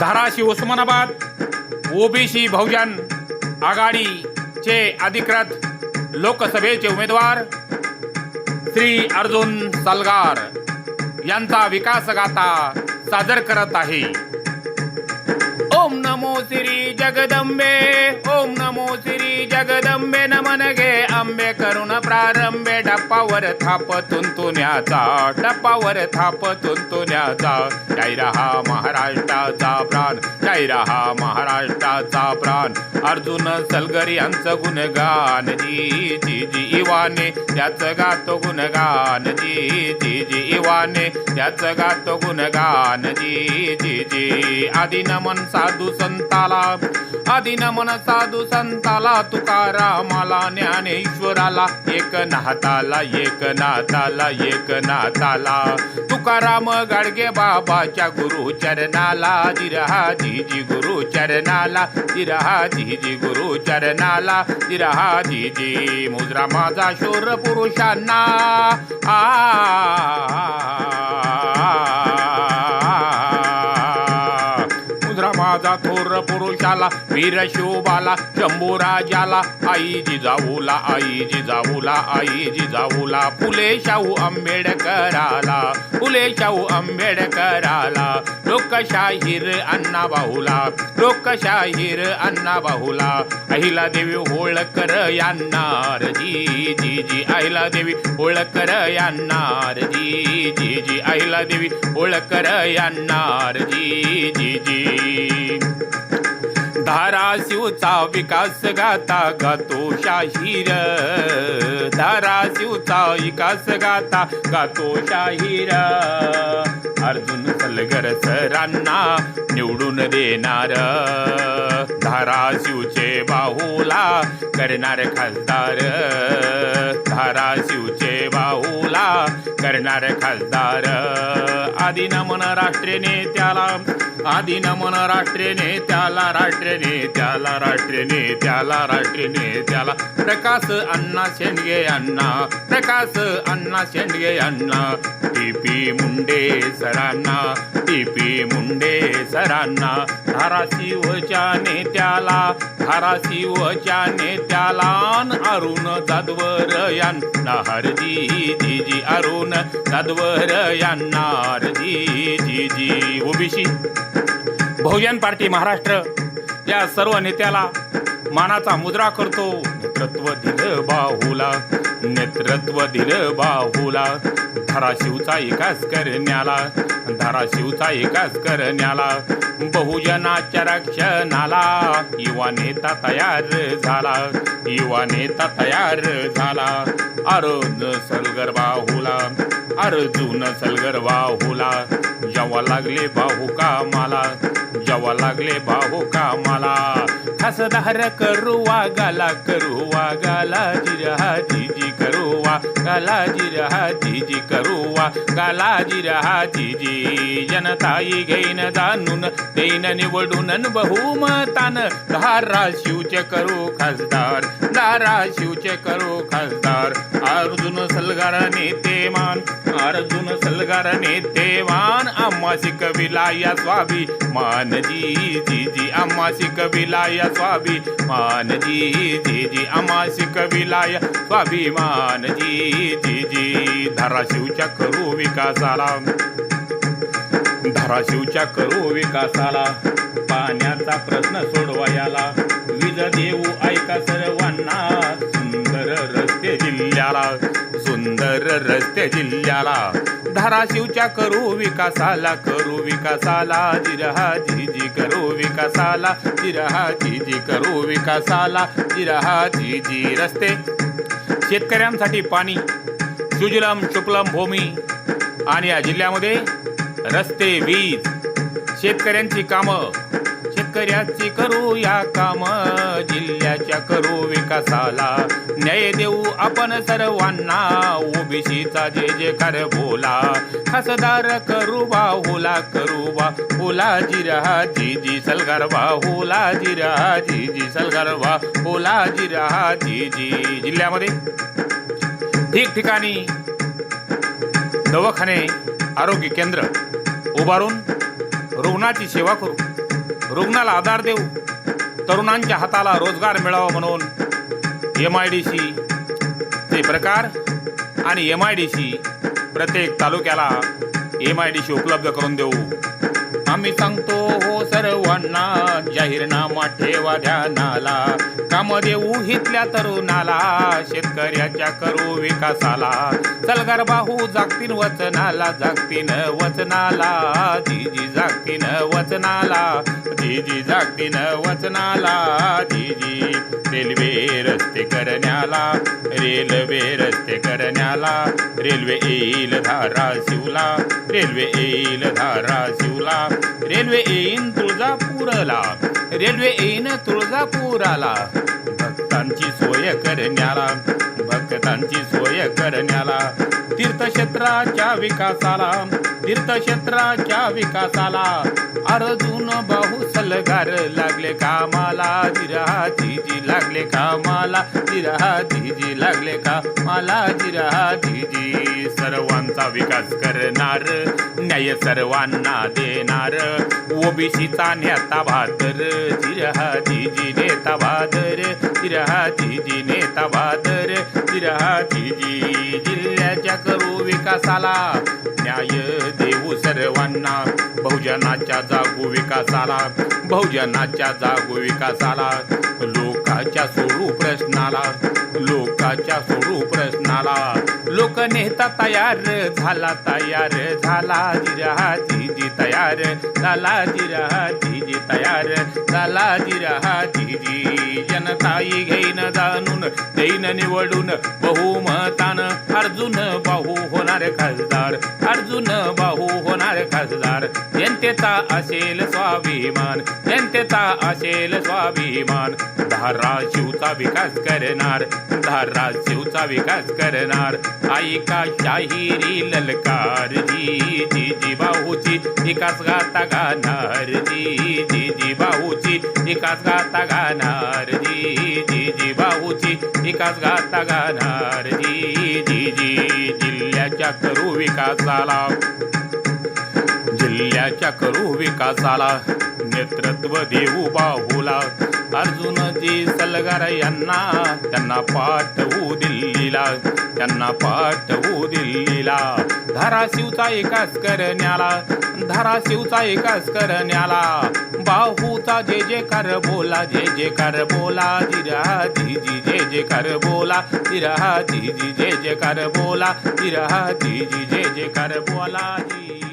Dharashiv Osmanabad OBC बहुजन आघाडीचे अधिकृत लोकसभेचे उमेदवार श्री अर्जुन सलगार यांचा विकास गाथा सादर करत आहे. ओम नमो श्री जगदंबे ओम नमो जगदंबे नमन गे आंबे करुण प्रारंभे टप्पावर थाप तुंतुण्याचा टप्पावर थाप तुंतुण्याचा जय रहा महाराष्ट्राचा प्राण जय रहा महाराष्ट्राचा प्राण. अर्जुन सलगर यांचं गुणगान जी जी जी इवाने त्याचं गातो गुणगान जी जी जी इवाने त्याचं गातो गुणगान जी जी जी. आदि साधू संताला आदि नमन साधू संताला तुकारामाला ज्ञानेश्वराला एक नाताला एक नाताला एक नाताला तुकाराम गाडगे बाबाच्या गुरु चरणाला जिरहा जी गुरु चरणाला जिरहा जी गुरु चरणाला जिरहा जी जी मुद्रा माझा शोर पुरुषांना आ मुद्रा माझा थोर वीर शोभाला शंभू राजाला आई जिजाऊला आई जिजाऊला आई जिजाऊला फुले शाहू आंबेडकराला फुले शाहू आंबेडकराला लोकशाहीर अण्णा बाहुला लोकशाहीर अण्णा बाहुला अहिला देवी होळकर यांनार जी जी जी अहिला देवी होळकर यांनार जी जी जी अहिला देवी होळकर यांनार जी जी जी धाराशिवचा विकास गाता गातो शाहीर. धाराशिवचा विकास गाता गातो शाहीर. अर्जुन सलगर सरांना निवडून देणार. धाराशिवचे बाहुला करणार खासदार. धाराशिवचे बाहुला करणार खासदार. आदि नमन राष्ट्रीय नेत्याला आदि नमन राष्ट्रीय नेत्याला राष्ट्रीय त्याला राष्ट्रीय त्याला राष्ट्रीय त्याला. प्रकाश अण्णा शेंडगे अण्णा प्रकाश अण्णा शेंडगे अण्णा. टीपी मुंडे सरांना टीपी मुंडे सरांना. धाराशिवच्या नेत्याला धाराशिवच्या नेत्याला अरुण जाधवर यांना हरजी जीजी अरुण जाधवर यांना हरजी जीजी ओबीसी. बहुजन पार्टी महाराष्ट्र. या सर्व नेत्याला मानाचा मुद्रा करतो. नेतृत्व दिलं बाहुला नेतृत्व दिलं बाहुला. धाराशिवचा विकास करण्याला धाराशिवचा एकाच करण्याला बहुजनाच्या रक्षणाला युवा नेता तयार झाला युवा नेता तयार झाला. अर्ज सलगर बाहुला अर्जुन सलगर बाहुला. जेव्हा लागले बाहू कामाला जेव्हा लागले बाहू कामाला. खासदार करू वागाला करू वागाला जिरहा जीजी करू वागाला जिरहा जीजी करू वा. गाला जिरहा जीजी जनताई घेईन जाणून देईन निवडून बहुमतान. धाराशिवचे करू खासदार धाराशिवचे करू खासदार. अर्जुन सलगार नेतेमान अर्जुन सलगार नेतेमान आम्हासी कविला या स्वाभी जी जी जी आम्हासी कविला या स्वाभी जी जी जी आम्हासी कविला या स्वाभिमान जी जी. जी धाराशिवच्या करू विकासाला. धाराशिवच्या करू विकासाला. पाण्याचा प्रश्न सोडवायला विज देऊ ऐका सर्वांना. सुंदर रस्ते जिल्ह्याला. सुंदर रस्ते जिल्ह्याला. धाराशिवच्या करू विकासाला करू विकासाला. जिरहा झिजी करू विकासाला. जिरहा झिजी करू विकासाला. जिरहा झिजी रस्ते. शेतकऱ्यांसाठी पाणी. सुजलम शुक्लम भूमी. आणि या जिल्ह्यामध्ये रस्ते वीज शेतकऱ्यांची कामं. शेतकऱ्याची करू या काम. जिल्ह्याच्या करू विकासाला न्याय देऊ आपण सर्वांना. ओबीसीचा जे जे कर बोला खासदार करू बाहुला करू बाहुला जिरा जी जी सलगार बाहुला जिरा जी जी सलगार बाहुला जिरा जी जी जिल्ह्यामध्ये. ठिकठिकाणी दवाखाने आरोग्य केंद्र. उभारून रुग्णाची सेवा करू. रुग्णाला आधार देऊ. तरुणांच्या हाताला रोजगार मिळावा म्हणून एम आय डी सी चे प्रकार आणि एम आय डी सी प्रत्येक तालुक्याला एम आय डी सी उपलब्ध करून देऊ. आम्ही सांगतो हो सर्वांना जाहीरनामा ठेवा ध्यानाला. काम देऊ हितल्या तरुणाला शेतकऱ्याच्या करू विकासाला. सलगार बाहू जागतीन वचनाला जागतीन वचनाला जीजी जागतीन वचनाला. जीजी जागतीन वचनाला. जीजी रेल्वे रस्ते करण्याला. रेल्वे रस्ते करण्याला. रेल्वे येईल धाराशिवला रेल्वे येईल धाराशिवला रेल्वे येईन तुळजापूरला. रेल्वे येईन तुळजापूराला. भक्तांची सोय करण्याला. भक्तांची सोय करण्याला तीर्थक्षेत्राच्या विकासाला तीर्थक्षेत्राच्या विकासाला. अर्जुन बाहू सलगार लागले कामाला जिरा लागले कामाला जिरा लागले कामाला जिरा सर्वांचा विकास करणार न्याय सर्वांना देणार. ओबीसीचा नेता भादर जिरा जी नेता भादर जिरा नेता भादर जिरा जी जिल्ह्याच्या करू विकासाला. न्याय देऊ सर्वांना. बहुजनाच्या जागू विकासाला. बहुजनाच्या जागू विकासाला. लोकाच्या सोडू प्रश्नाला लोकाच्या सोडू प्रश्नाला. लोक नेता तयार झाला तयार झाला जिरा जी तयार झाला जिरा जी तयार झाला जिरा जी जनताई घेईन जाणून देईन निवडून बहुमतान. अर्जुन बाहू होणार खासदार अर्जुन बाहू होणार खासदार. जनतेचा असेल स्वाभिमान जनतेचा असेल स्वाभिमान. धाराशिवचा विकास करणार धाराशिवचा विकास करणार. ऐका शाहिरी ललकार जी जी बाहूची विकास गाता गाणार जी जी बाहूची विकास गाता गाणार जी जी जी बाहूची विकास गाता गाणार जी जी जी जिल्ह्याच्या करू विकासाला. जिल्ह्याच्या करू विकासाला नेतृत्व देऊ बाहूला. अर्जुनजी सलगार यांना त्यांना पाठवू दिल्लीला त्यांना पाठवू दिल्लीला. धाराशिवचा एकाच करण्याला धाराशिवचा एकाच करण्याला. बाहूचा जे जे कर बोला जे जे कर बोला जिरा जी जे जे कर बोला जिरा जी जे जे कर बोला जिरा जी जे जे कर बोला जी